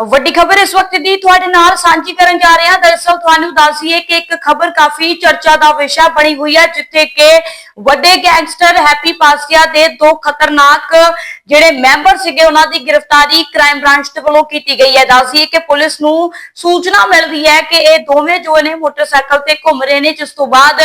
ਵੱਡੀ ਖਬਰ ਇਸ ਵਕਤ ਦੀ ਤੁਹਾਡੇ ਨਾਲ ਸਾਂਝੀ ਕਰਨ ਜਾ ਰਹੇ ਹਾਂ। ਦਰਅਸਲ ਤੁਹਾਨੂੰ ਦੱਸੀਏ ਕਿ ਇੱਕ ਖਬਰ ਕਾਫੀ ਚਰਚਾ ਦਾ ਵਿਸ਼ਾ ਬਣੀ ਹੋਈ ਹੈ, ਜਿੱਥੇ ਕਿ ਵੱਡੇ ਗੈਂਗਸਟਰ ਹੈਪੀ ਪਾਸੀਆ ਦੇ ਦੋ ਖਤਰਨਾਕ ਜਿਹੜੇ ਮੈਂਬਰ ਸੀਗੇ, ਉਹਨਾਂ ਦੀ ਗ੍ਰਿਫਤਾਰੀ ਕ੍ਰਾਈਮ ਬ੍ਰਾਂਚ ਦੇ ਵੱਲੋਂ ਕੀਤੀ ਗਈ ਹੈ। ਦੱਸੀਏ ਕਿ ਪੁਲਿਸ ਨੂੰ ਸੂਚਨਾ ਮਿਲ ਰਹੀ ਹੈ ਕਿ ਇਹ ਦੋਵੇਂ ਜੋ ਨੇ ਮੋਟਰਸਾਈਕਲ ਤੇ ਘੁੰਮ ਰਹੇ ਨੇ, ਜਿਸ ਤੋਂ ਬਾਅਦ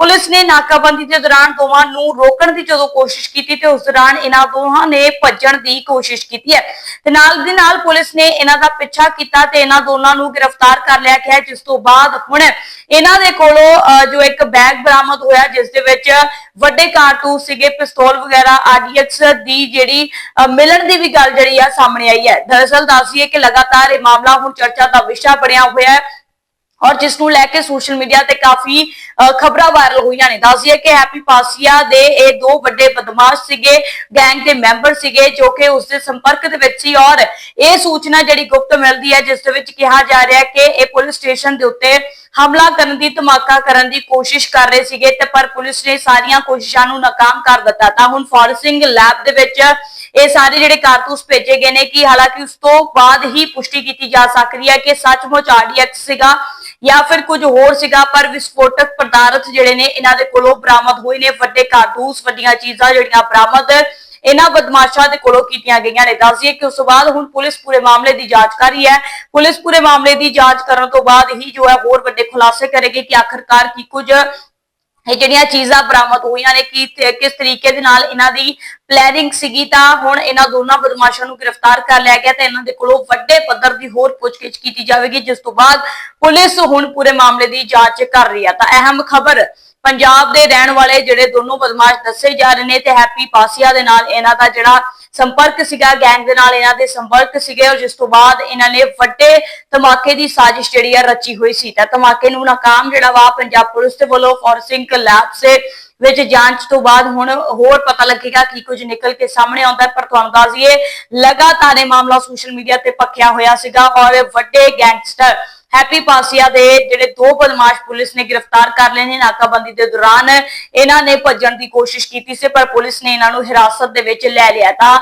ਪੁਲਿਸ ਨੇ ਨਾਕਾਬੰਦੀ ਦੇ ਦੌਰਾਨ ਦੋਵਾਂ ਨੂੰ ਰੋਕਣ ਦੀ ਜਦੋਂ ਕੋਸ਼ਿਸ਼ ਕੀਤੀ ਤੇ ਉਸ ਦੌਰਾਨ ਇਹਨਾਂ ਦੋਹਾਂ ਨੇ ਭੱਜਣ ਦੀ ਕੋਸ਼ਿਸ਼ ਕੀਤੀ ਹੈ। ਤੇ ਨਾਲ ਦੀ ਨਾਲ ਪੁਲਿਸ ਨੇ ਇਹਨਾਂ ਦਾ ਪਿੱਛਾ ਕੀਤਾ ਤੇ ਇਹਨਾਂ ਦੋਨਾਂ ਨੂੰ ਗ੍ਰਿਫਤਾਰ ਕਰ ਲਿਆ ਗਿਆ, ਜਿਸ ਤੋਂ ਬਾਅਦ ਹੁਣ ਇਹਨਾਂ ਦੇ ਕੋਲੋਂ ਜੋ ਇੱਕ ਬੈਗ ਬਰਾਮਦ ਹੋਇਆ, ਜਿਸ ਦੇ ਵਿੱਚ ਵੱਡੇ ਕਾਰਤੂਸ ਸੀਗੇ, ਪਿਸਤੌਲ ਵਗੈਰਾ ਆਰਡੀਐਕਸ ਦੀ ਜਿਹੜੀ ਮਿਲਣ ਦੀ ਵੀ ਗੱਲ ਜਿਹੜੀ ਆ ਸਾਹਮਣੇ ਆਈ ਹੈ। ਦਰਅਸਲ ਦੱਸੀਏ ਕਿ ਲਗਾਤਾਰ ਇਹ ਮਾਮਲਾ ਹੁਣ ਚਰਚਾ ਦਾ ਵਿਸ਼ਾ ਬਣਿਆ ਹੋਇਆ ਹੈ। ਔਰ ਜਿਸ ਨੂੰ ਲੈ ਕੇ ਸੋਸ਼ਲ ਮੀਡੀਆ ਤੇ ਕਾਫੀ ਖਬਰਾਂ ਵਾਇਰਲ ਹੋਈਆਂ ਨੇ। ਦੱਸਿਆ ਕਿ ਹੈਪੀ ਪਾਸੀਆ ਦੇ ਇਹ ਦੋ ਵੱਡੇ ਬਦਮਾਸ਼ ਸੀਗੇ ਗੈਂਗ ਦੇ ਮੈਂਬਰ ਸੀਗੇ, ਜੋ ਕਿ ਉਸ ਦੇ ਸੰਪਰਕ ਦੇ ਵਿੱਚ ਸੀ। ਔਰ ਇਹ ਸੂਚਨਾ ਜਿਹੜੀ ਗੁਪਤ ਮਿਲਦੀ ਹੈ, ਜਿਸ ਦੇ ਵਿੱਚ ਕਿਹਾ ਜਾ ਰਿਹਾ ਹੈ ਕਿ ਇਹ ਪੁਲਿਸ ਸਟੇਸ਼ਨ ਦੇ ਉੱਤੇ ਹਮਲਾ ਕਰਨ ਦੀ, ਧਮਾਕਾ ਕਰਨ ਦੀ ਕੋਸ਼ਿਸ਼ ਕਰ ਰਹੇ ਸੀਗੇ ਤੇ ਪਰ ਪੁਲਿਸ ਨੇ ਸਾਰੀਆਂ ਕੋਸ਼ਿਸ਼ਾਂ ਨੂੰ ਨਾਕਾਮ ਕਰ ਦਿੱਤਾ। ਤਾਂ ਹੁਣ ਫੋਰੈਂਸਿੰਗ ਲੈਬ ਦੇ ਵਿੱਚ ਇਹ ਸਾਰੇ ਜਿਹੜੇ ਕਾਰਤੂਸ ਭੇਜੇ ਗਏ ਨੇ ਕਿ ਹਾਲਾਂਕਿ ਉਸ ਤੋਂ ਬਾਅਦ ਹੀ ਪੁਸ਼ਟੀ ਕੀਤੀ ਜਾ ਸਕਦੀ ਹੈ ਕਿ ਸੱਚਮੁੱਚ ਆਰਡੀਐਕਸ ਸੀਗਾ। ਜਾਂ ਫਿਰ ਕੁਝ ਹੋਰ ਸੀਗਾ, ਪਰ ਵਿਸਫੋਟਕ ਪਦਾਰਥ ਜਿਹੜੇ ਨੇ, ਇਹਨਾਂ ਦੇ ਕੋਲੋਂ ਬਰਾਮਦ ਹੋਏ ਨੇ। ਵੱਡੇ ਕਾਰਤੂਸ, ਵੱਡੀਆਂ ਚੀਜ਼ਾਂ ਜਿਹੜੀਆਂ ਬਰਾਮਦ, ਇਹਨਾਂ ਬਦਮਾਸ਼ਾਂ ਦੇ ਕੋਲੋਂ ਕੀਤੀਆਂ ਗਈਆਂ ਨੇ। ਦੱਸਦੀਏ ਕਿ ਉਸ ਤੋਂ ਬਾਅਦ ਹੁਣ ਪੁਲਿਸ ਪੂਰੇ ਮਾਮਲੇ ਦੀ ਜਾਂਚ ਕਰ ਰਹੀ ਹੈ। ਪੁਲਿਸ ਪੂਰੇ ਮਾਮਲੇ ਦੀ ਜਾਂਚ ਕਰਨ ਤੋਂ ਬਾਅਦ ਹੀ ਜੋ ਹੈ ਹੋਰ ਵੱਡੇ ਖੁਲਾਸੇ ਕਰੇਗੀ ਕਿ ਆਖਰਕਾਰ ਕੀ ਕੁਝ ਇਹ ਜਿਹੜੀਆਂ ਚੀਜ਼ਾਂ ਬਰਾਮਦ ਹੋਈਆਂ ਨੇ, ਕਿ ਕਿਸ ਤਰੀਕੇ ਦੇ ਨਾਲ ਇਹਨਾਂ ਦੀ ਪਲੈਨਿੰਗ ਸੀਗੀ, ਤਾਂ ਹੁਣ ਇਹਨਾਂ ਦੋਨਾਂ ਬਦਮਾਸ਼ਾਂ ਨੂੰ ਗ੍ਰਿਫਤਾਰ ਕਰ ਲਿਆ ਗਿਆ ਤੇ ਇਹਨਾਂ ਦੇ ਕੋਲੋਂ ਵੱਡੇ ਪੱਧਰ ਦੀ ਹੋਰ ਪੁੱਛਗਿੱਛ ਕੀਤੀ ਜਾਵੇਗੀ, ਜਿਸ ਤੋਂ ਬਾਅਦ ਪੁਲਿਸ ਹੁਣ ਪੂਰੇ ਮਾਮਲੇ ਦੀ ਜਾਂਚ ਕਰ ਰਹੀ ਹੈ। ਤਾਂ ਅਹਿਮ ਖਬਰ ਪੰਜਾਬ ਦੇ ਰਹਿਣ ਵਾਲੇ ਜਿਹੜੇ ਦੋਨੋਂ ਬਦਮਾਸ਼ ਦੱਸੇ ਜਾ ਰਹੇ ਨੇ ਤੇ ਹੈਪੀ ਪਾਸੀਆ ਦੇ ਨਾਲ ਇਹਨਾਂ ਦਾ ਜਿਹੜਾ ਸੰਪਰਕ ਸੀਗਾ, ਗੈਂਗ ਦੇ ਨਾਲ ਇਹਨਾਂ ਦੇ ਸੰਪਰਕ ਸੀਗੇ ਔਰ ਜਿਸ ਤੋਂ ਬਾਅਦ ਇਹਨਾਂ ਨੇ ਵੱਡੇ ਧਮਾਕੇ ਦੀ ਸਾਜ਼ਿਸ਼ ਜਿਹੜੀ ਆ ਰਚੀ ਹੋਈ ਸੀ। ਤਾਂ ਧਮਾਕੇ ਨੂੰ ਨਾਕਾਮ ਜਿਹੜਾ ਵਾ ਪੰਜਾਬ ਪੁਲਿਸ ਦੇ ਵੱਲੋਂ ਫੋਰਸਿੰਗ ਲੈਬ ਸੇ ਵਿੱਚ ਜਾਂਚ ਤੋਂ ਬਾਅਦ ਹੁਣ ਹੋਰ ਪਤਾ ਲੱਗੇਗਾ ਕੀ ਕੁਝ ਨਿਕਲ ਕੇ ਸਾਹਮਣੇ ਆਉਂਦਾ ਪਰ ਤੁਹਾਨੂੰ ਦੱਸ ਦਈਏ, ਲਗਾਤਾਰ ਇਹ ਮਾਮਲਾ ਸੋਸ਼ਲ ਮੀਡੀਆ ਤੇ ਪੱਕਿਆ ਹੋਇਆ ਸੀਗਾ ਔਰ ਵੱਡੇ ਗੈਂਗਸਟਰ ਹੈਪੀ ਪਾਸੀਆ ਦੇ ਜਿਹੜੇ ਦੋ ਬਦਮਾਸ਼ ਪੁਲਿਸ ਨੇ ਗ੍ਰਿਫਤਾਰ ਕਰ ਲਏ ਨੇ ਨਾਕਾਬੰਦੀ ਦੇ ਦੌਰਾਨ ਇਹਨਾਂ ਨੇ ਭੱਜਣ ਦੀ ਕੋਸ਼ਿਸ਼ ਕੀਤੀ ਸੀ, ਪਰ ਪੁਲਿਸ ਨੇ ਇਹਨਾਂ ਨੂੰ ਹਿਰਾਸਤ ਦੇ ਵਿੱਚ ਲੈ ਲਿਆ। ਤਾਂ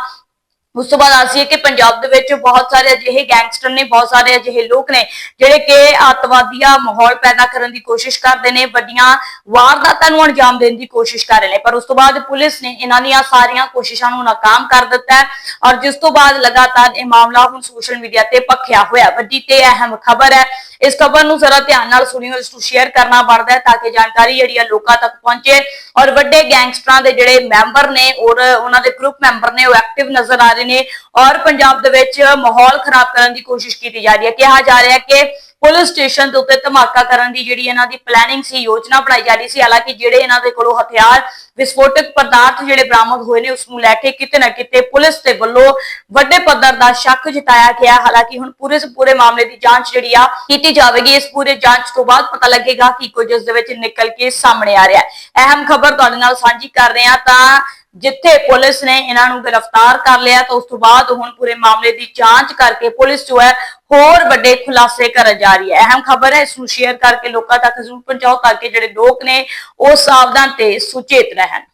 ਉਸ ਤੋਂ ਬਾਅਦ ਆਸੀਏ ਕਿ ਪੰਜਾਬ ਦੇ ਵਿੱਚ ਬਹੁਤ ਸਾਰੇ ਅਜਿਹੇ ਗੈਂਗਸਟਰ ਨੇ, ਬਹੁਤ ਸਾਰੇ ਅਜਿਹੇ ਲੋਕ ਨੇ, ਜਿਹੜੇ ਕਿ ਅੱਤਵਾਦੀਆ ਮਾਹੌਲ ਪੈਦਾ ਕਰਨ ਦੀ ਕੋਸ਼ਿਸ਼ ਕਰਦੇ ਨੇ, ਵੱਡੀਆਂ ਵਾਰਦਾਤਾਂ ਨੂੰ ਅੰਜਾਮ ਦੇਣ ਦੀ ਕੋਸ਼ਿਸ਼ ਕਰ ਰਹੇ ਨੇ। ਪਰ ਉਸ ਤੋਂ ਬਾਅਦ ਪੁਲਿਸ ਨੇ ਇਹਨਾਂ ਦੀਆਂ ਸਾਰੀਆਂ ਕੋਸ਼ਿਸ਼ਾਂ ਨੂੰ ਨਾਕਾਮ ਕਰ ਦਿੱਤਾ ਹੈ ਔਰ ਜਿਸ ਤੋਂ ਬਾਅਦ ਲਗਾਤਾਰ ਇਹ ਮਾਮਲਾ ਹੁਣ ਸੋਸ਼ਲ ਮੀਡੀਆ ਤੇ ਪੱਖਿਆ ਹੋਇਆ ਵੱਡੀ ਤੇ ਅਹਿਮ ਖਬਰ ਹੈ। ਇਸ ਖਬਰ ਨੂੰ ਜ਼ਰਾ ਧਿਆਨ ਨਾਲ ਸੁਣਿਓ, ਇਸ ਨੂੰ ਸ਼ੇਅਰ ਕਰਨਾ ਬਣਦਾ ਹੈ ਤਾਂ ਕਿ ਜਾਣਕਾਰੀ ਜਿਹੜੀ ਹੈ ਲੋਕਾਂ ਤੱਕ ਪਹੁੰਚੇ ਔਰ ਵੱਡੇ ਗੈਂਗਸਟਰਾਂ ਦੇ ਜਿਹੜੇ ਮੈਂਬਰ ਨੇ ਔਰ ਉਹਨਾਂ ਦੇ ਗਰੁੱਪ ਮੈਂਬਰ ਨੇ ਉਹ ਐਕਟਿਵ ਨਜ਼ਰ ਆ ਰਹੇ ਨੇ ਔਰ ਪੰਜਾਬ ਦੇ ਵਿੱਚ ਮਾਹੌਲ ਖਰਾਬ ਕਰਨ ਦੀ ਕੋਸ਼ਿਸ਼ ਕੀਤੀ ਜਾ ਰਹੀ ਹੈ। ਕਿਹਾ ਜਾ ਰਿਹਾ ਕਿ ਪੁਲਿਸ ਸਟੇਸ਼ਨ ਦੇ ਉੱਤੇ ਧਮਾਕਾ ਕਰਨ ਦੀ ਜਿਹੜੀ ਇਹਨਾਂ ਦੀ ਪਲੈਨਿੰਗ ਸੀ, ਯੋਜਨਾ ਬਣਾਈ ਜਾ ਰਹੀ ਸੀ, ਹਾਲਾਂਕਿ ਜਿਹੜੇ ਇਹਨਾਂ ਦੇ ਕੋਲੋਂ ਹਥਿਆਰ, ਵਿਸਫੋਟਕ ਪਦਾਰਥ ਜਿਹੜੇ ਬਰਾਮਦ ਹੋਏ ਨੇ, ਉਸ ਨੂੰ ਲੈ ਕੇ ਕਿਤੇ ਨਾ ਕਿਤੇ ਪੁਲਿਸ ਦੇ ਵੱਲੋਂ ਵੱਡੇ ਪੱਧਰ ਦਾ ਸ਼ੱਕ ਜਤਾਇਆ ਗਿਆ। ਹਾਲਾਂਕਿ ਹੁਣ ਪੂਰੇ ਪੂਰੇ ਮਾਮਲੇ ਦੀ ਜਾਂਚ ਜਿਹੜੀ ਆ ਕੀਤੀ ਜਾਵੇਗੀ। ਇਸ ਪੂਰੇ ਜਾਂਚ ਤੋਂ ਬਾਅਦ ਪਤਾ ਲੱਗੇਗਾ ਕਿ ਕੁਝ ਇਸ ਦੇ ਵਿੱਚ ਨਿਕਲ ਕੇ ਸਾਹਮਣੇ ਆ ਰਿਹਾ ਹੈ। ਅਹਿਮ ਖਬਰ ਤੁਹਾਡੇ ਨਾਲ ਸਾਂਝੀ ਕਰ ਰਹੇ ਹਾਂ ਤਾਂ ਜਿੱਥੇ ਪੁਲਿਸ ਨੇ ਇਹਨਾਂ ਨੂੰ ਗ੍ਰਿਫਤਾਰ ਕਰ ਲਿਆ, ਤਾਂ ਉਸ ਤੋਂ ਬਾਅਦ ਹੁਣ ਪੂਰੇ ਮਾਮਲੇ ਦੀ ਜਾਂਚ ਕਰਕੇ ਪੁਲਿਸ ਜੋ ਹੈ ਹੋਰ ਵੱਡੇ ਖੁਲਾਸੇ ਕਰਨ ਜਾ ਰਹੀ ਹੈ। ਅਹਿਮ ਖਬਰ ਹੈ, ਇਸ ਨੂੰ ਸ਼ੇਅਰ ਕਰਕੇ ਲੋਕਾਂ ਤੱਕ ਜ਼ਰੂਰ ਪਹੁੰਚਾਓ ਤਾਂ ਕਿ ਜਿਹੜੇ ਲੋਕ ਨੇ ਉਹ ਸਾਵਧਾਨ ਤੇ ਸੁਚੇਤ ਰਹਿਣ।